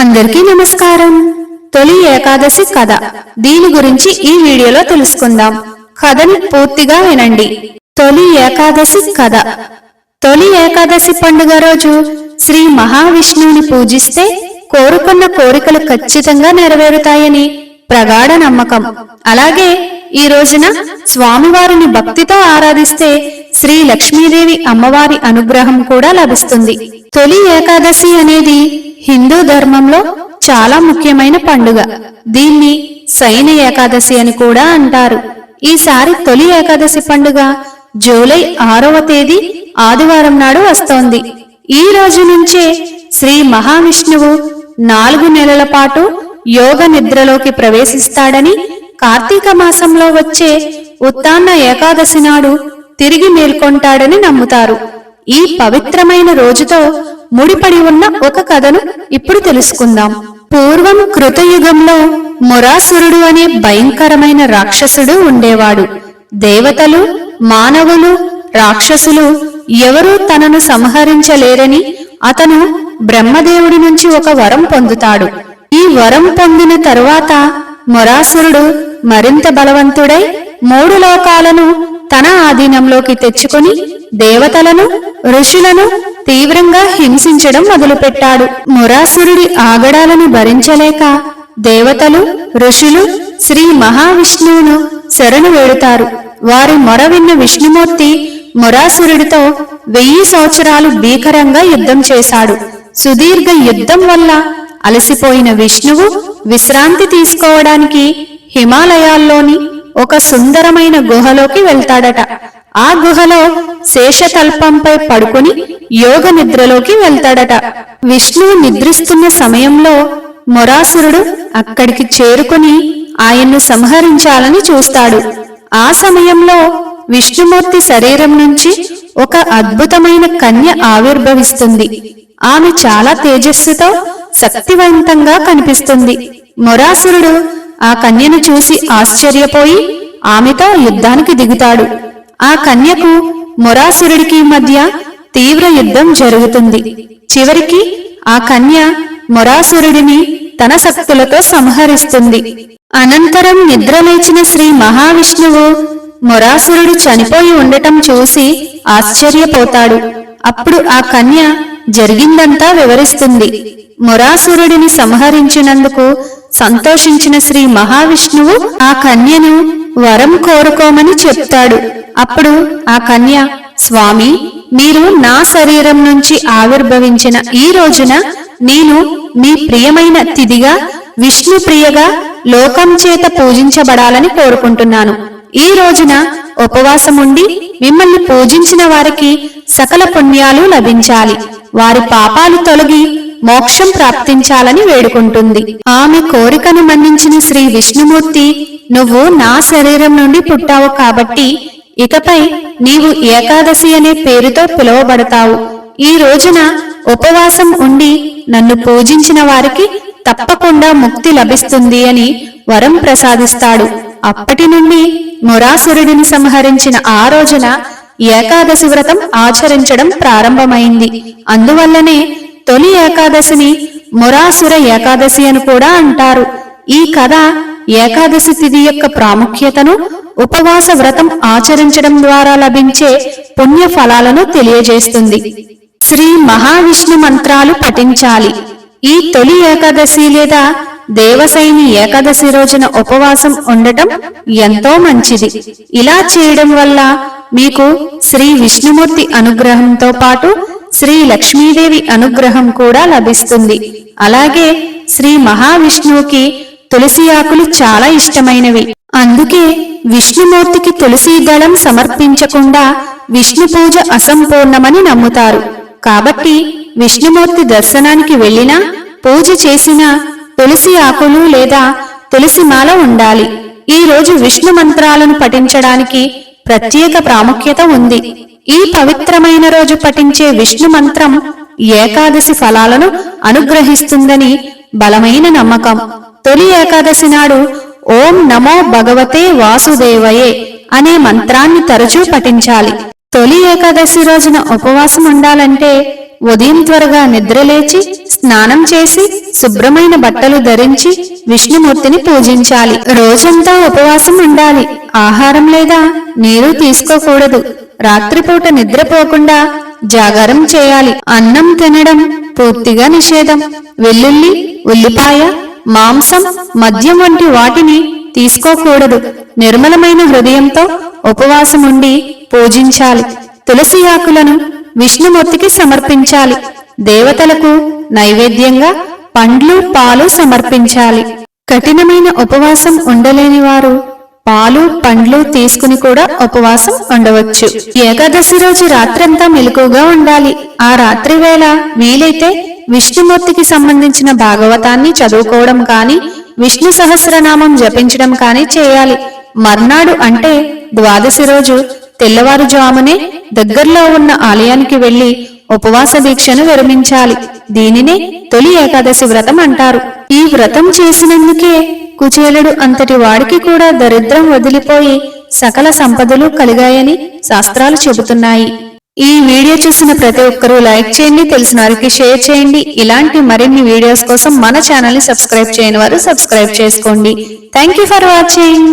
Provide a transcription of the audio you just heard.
అందరికీ నమస్కారం. తొలి ఏకాదశి కథ. దీని గురించి ఈ వీడియోలో తెలుసుకుందాం. కథని పూర్తిగా వినండి. తొలి ఏకాదశి కథ. తొలి ఏకాదశి పండుగ రోజు శ్రీ మహావిష్ణువుని పూజిస్తే కోరుకున్న కోరికలు ఖచ్చితంగా నెరవేరుతాయని ప్రగాఢ నమ్మకం. అలాగే ఈ రోజున స్వామివారిని భక్తితో ఆరాధిస్తే శ్రీ లక్ష్మీదేవి అమ్మవారి అనుగ్రహం కూడా లభిస్తుంది. తొలి ఏకాదశి అనేది హిందూ ధర్మంలో చాలా ముఖ్యమైన పండుగ. దీన్ని సైన ఏకాదశి అని కూడా అంటారు. ఈసారి తొలి ఏకాదశి పండుగ జూలై ఆరవ తేదీ ఆదివారం నాడు వస్తోంది. ఈ రోజు నుంచే శ్రీ మహావిష్ణువు నాలుగు నెలల పాటు యోగ నిద్రలోకి ప్రవేశిస్తాడని కార్తీక మాసంలో వచ్చే ఉత్తాన్న ఏకాదశి నాడు తిరిగి మేల్కొంటాడని నమ్ముతారు. ఈ పవిత్రమైన రోజుతో ముడిపడి ఉన్న ఒక కథను ఇప్పుడు తెలుసుకుందాం. పూర్వం కృతయుగంలో మురాసురుడు అనే భయంకరమైన రాక్షసుడు ఉండేవాడు. దేవతలు మానవులు రాక్షసులు ఎవరూ తనను సంహరించలేరని అతను బ్రహ్మదేవుడి నుంచి ఒక వరం పొందుతాడు. ఈ వరం పొందిన తరువాత మొరాసురుడు మరింత బలవంతుడై మూడు లోకాలను తన ఆధీనంలోకి తెచ్చుకొని దేవతలను ఋషులను తీవ్ర తీవ్రంగా హింసించడం మొదలుపెట్టాడు. మురాసురుడి ఆగడాలను భరించలేక దేవతలు ఋషులు శ్రీ మహావిష్ణువును శరణు వేడుతారు. వారి మొర విన్న విష్ణుమూర్తి మురాసురుడితో వెయ్యి సంవత్సరాలు భీకరంగా యుద్ధం చేశాడు. సుదీర్ఘ యుద్ధం వల్ల అలసిపోయిన విష్ణువు విశ్రాంతి తీసుకోవడానికి హిమాలయాల్లోని ఒక సుందరమైన గుహలోకి వెళ్తాడట. ఆ గుహలో శేషతల్పంపై పడుకుని యోగ నిద్రలోకి వెళ్తాడట. విష్ణువు నిద్రిస్తున్న సమయంలో మొరాసురుడు అక్కడికి చేరుకుని ఆయన్ను సంహరించాలని చూస్తాడు. ఆ సమయంలో విష్ణుమూర్తి శరీరం నుంచి ఒక అద్భుతమైన కన్య ఆవిర్భవిస్తుంది. ఆమె చాలా తేజస్సుతో శక్తివంతంగా కనిపిస్తుంది. మొరాసురుడు ఆ కన్యను చూసి ఆశ్చర్యపోయి ఆమెతో యుద్ధానికి దిగుతాడు. ఆ కన్యకు మొరాసురుడికి మధ్య తీవ్ర యుద్ధం జరుగుతుంది. చివరికి ఆ కన్య మొరాసురుడిని తన శక్తులతో సంహరిస్తుంది. అనంతరం నిద్రలేచిన శ్రీ మహావిష్ణువు మొరాసురుడు చనిపోయి ఉండటం చూసి ఆశ్చర్యపోతాడు. అప్పుడు ఆ కన్య జరిగిందంతా వివరిస్తుంది. మొరాసురుడిని సంహరించినందుకు సంతోషించిన శ్రీ మహావిష్ణువు ఆ కన్యను వరం కోరుకోమని చెప్తాడు. అప్పుడు ఆ కన్య స్వామి మీరు నా శరీరం నుంచి ఆవిర్భవించిన ఈ రోజున నేను మీ ప్రియమైన తిదిగా విష్ణు ప్రియగా లోకం చేత పూజించబడాలని కోరుకుంటున్నాను. ఈ రోజున ఉపవాసముండి మిమ్మల్ని పూజించిన వారికి సకల పుణ్యాలు లభించాలి. వారి పాపాలు తొలగి మోక్షం ప్రాప్తించాలని వేడుకుంటుంది. ఆమె కోరికను మన్నించిన శ్రీ విష్ణుమూర్తి నువ్వు నా శరీరం నుండి పుట్టావు కాబట్టి ఇకపై నీవు ఏకాదశి అనే పేరుతో పిలువబడతావు. ఈ రోజున ఉపవాసం ఉండి నన్ను పూజించిన వారికి తప్పకుండా ముక్తి లభిస్తుంది అని వరం ప్రసాదిస్తాడు. అప్పటి నుండి మురాసురుడిని సంహరించిన ఆ రోజున ఏకాదశి వ్రతం ఆచరించడం ప్రారంభమైంది. అందువల్లనే తొలి ఏకాదశిని మురాసుర ఏకాదశి అని కూడా అంటారు. ఈ కథ ఏకాదశి తిథి యొక్క ప్రాముఖ్యతను ఉపవాస వ్రతం ఆచరించడం ద్వారా లభించే పుణ్య ఫలాలను తెలియజేస్తుంది. శ్రీ మహావిష్ణు మంత్రాలు పఠించాలి. ఈ తొలి ఏకాదశి లేదా దేవసైని ఏకాదశి రోజున ఉపవాసం ఉండటం ఎంతో మంచిది. ఇలా చేయడం వల్ల మీకు శ్రీ విష్ణుమూర్తి అనుగ్రహంతో పాటు శ్రీ లక్ష్మీదేవి అనుగ్రహం కూడా లభిస్తుంది. అలాగే శ్రీ మహావిష్ణువుకి తులసి ఆకులు చాలా ఇష్టమైనవి. అందుకే విష్ణుమూర్తికి తులసి దళం సమర్పించకుండా విష్ణు పూజ అసంపూర్ణమని నమ్ముతారు. కాబట్టి విష్ణుమూర్తి దర్శనానికి వెళ్ళినా పూజ చేసినా తులసి ఆకులు లేదా తులసి మాల ఉండాలి. ఈ రోజు విష్ణు మంత్రాలను పఠించడానికి ప్రత్యేక ప్రాముఖ్యత ఉంది. ఈ పవిత్రమైన రోజు పఠించే విష్ణు మంత్రం ఏకాదశి ఫలాలను అనుగ్రహిస్తుందని బలమైన నమ్మకం. తొలి ఏకాదశి నాడు ఓం నమో భగవతే వాసుదేవయే అనే మంత్రాన్ని తరచూ పఠించాలి. తొలి ఏకాదశి రోజున ఉపవాసం ఉండాలంటే ఉదయం త్వరగా నిద్రలేచి స్నానం చేసి శుభ్రమైన బట్టలు ధరించి విష్ణుమూర్తిని పూజించాలి. రోజంతా ఉపవాసం ఉండాలి. ఆహారం లేదా నీరు తీసుకోకూడదు. రాత్రిపూట నిద్రపోకుండా జాగారం చేయాలి. అన్నం తినడం పూర్తిగా నిషేధం. వెల్లుల్లి ఉల్లిపాయ మాంసం మద్యం వంటి వాటిని తీసుకోకూడదు. నిర్మలమైన హృదయంతో ఉపవాసం ఉండి పూజించాలి. తులసి ఆకులను విష్ణుమూర్తికి సమర్పించాలి. దేవతలకు నైవేద్యంగా పండ్లు పాలు సమర్పించాలి. కఠినమైన ఉపవాసం ఉండలేని వారు పాలు పండ్లు తీసుకుని కూడా ఉపవాసం ఉండవచ్చు. ఏకాదశి రోజు రాత్రంతా మెలకుగా ఉండాలి. ఆ రాత్రి వేళ వీలైతే విష్ణుమూర్తికి సంబంధించిన భాగవతాన్ని చదువుకోవడం కాని విష్ణు సహస్రనామం జపించడం కాని చేయాలి. మర్నాడు అంటే ద్వాదశి రోజు తెల్లవారుజామునే దగ్గరలో ఉన్న ఆలయానికి వెళ్ళి ఉపవాస దీక్షను విరమించాలి. దీనినే తొలి ఏకాదశి వ్రతం అంటారు. ఈ వ్రతం చేసినందుకే కుచేలుడు అంతటి వాడికి కూడా దరిద్రం వదిలిపోయి సకల సంపదలు కలిగాయని శాస్త్రాలు చెబుతున్నాయి. ఈ వీడియో చూసిన ప్రతి ఒక్కరూ లైక్ చేయండి తెలిసిన వారికి షేర్ చేయండి. ఇలాంటి మరిన్ని వీడియోస్ కోసం మన ఛానల్ని సబ్స్క్రైబ్ చేయని వారు సబ్స్క్రైబ్ చేసుకోండి. Thank for watching